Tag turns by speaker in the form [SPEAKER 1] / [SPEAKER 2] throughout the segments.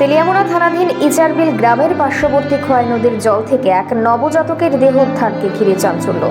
[SPEAKER 1] তেলিয়ামুড়া থানাধীন ইচারবিল গ্রামের পার্শ্ববর্তী খোয়াই নদীর জল থেকে এক নবজাতকের দেহ উদ্ধারকে ঘিরে চাঞ্চল্য।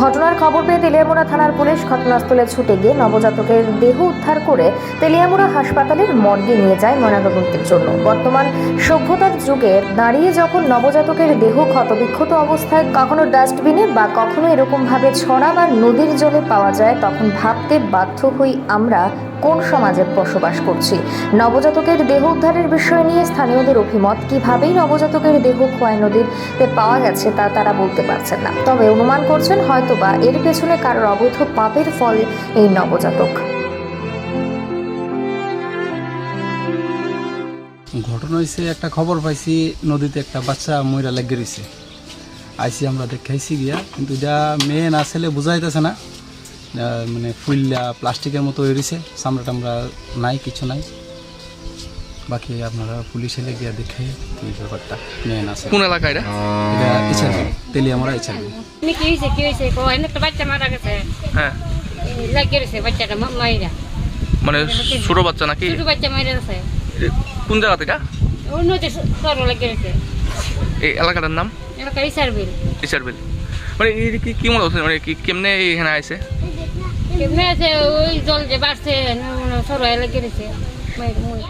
[SPEAKER 1] ঘটনার খবর পেয়ে তেলিয়ামুড়া থানার পুলিশ ঘটনাস্থলে ছুটে গিয়ে নবজাতকের দেহ উদ্ধার করে তেলিয়ামুড়া হাসপাতালের মর্গে নিয়ে যায় ময়নাতদন্তের জন্য। বর্তমান সভ্যতার যুগে দাঁড়িয়ে যখন নবজাতকের দেহ ক্ষতবিক্ষত অবস্থায় কখনো ডাস্টবিনে বা কখনো এরকমভাবে ছড়া বা নদীর জলে পাওয়া যায়, তখন ভাবতে বাধ্য হই আমরা কোন সমাজে বসবাস করছি। নবজাতকের দেহ উদ্ধারের বিষয় নিয়ে স্থানীয়দের অভিমত, কিভাবেই নবজাতকের দেহ খোয়াই নদীতে পাওয়া গেছে তা তারা বলতে পারছেন না। তবে অনুমান করছেন হয়তোবা এর পেছনে কারোর অবৈধ পাপের ফল এই নবজাতক।
[SPEAKER 2] ঘটনা হয়েছে একটা খবর পাইছি, নদীতে একটা বাচ্চা ময়রা লেগে রয়েছে আইসি আমরা দেখাইছি গিয়া, কিন্তু যা মেয়ে না ছেলে বোঝাইতেছে না। মানে ফুললা প্লাস্টিকের মতো হয়ে রয়েছে চামড়া টামড়া নাই, কিছু নাই। বাকি আপনারা পুলিশ এলে গিয়া দেখে এই ব্যাপারটা মেয়ে না ছেলে
[SPEAKER 3] কোন এলাকা এটা?
[SPEAKER 2] এটা ইচ্ছাবি তেলি আমরা ইচ্ছাবি
[SPEAKER 4] নি কি হয়েছে কি হয়েছে? কো এনে তো বাচ্চা মারা গেছে।
[SPEAKER 3] হ্যাঁ।
[SPEAKER 4] লাগে গেছে বাচ্চাটা মাইরা।
[SPEAKER 3] মানে ছোট বাচ্চা নাকি?
[SPEAKER 4] ছোট বাচ্চা মাইরা গেছে।
[SPEAKER 3] কোন জায়গাতে এটা?
[SPEAKER 4] অন্য দেশ সর লাগে গেছে
[SPEAKER 3] এই এলাকাটার নাম?
[SPEAKER 4] এলাকা ইসার বিল
[SPEAKER 3] টিচারবিল মানে এই কি কি মনে হচ্ছে? মানে কি কেমনে এখানে আইছে?
[SPEAKER 4] কেমনে আছে? ওই জল যে বাড়ছে সর লাগে গেছে মাইরা মই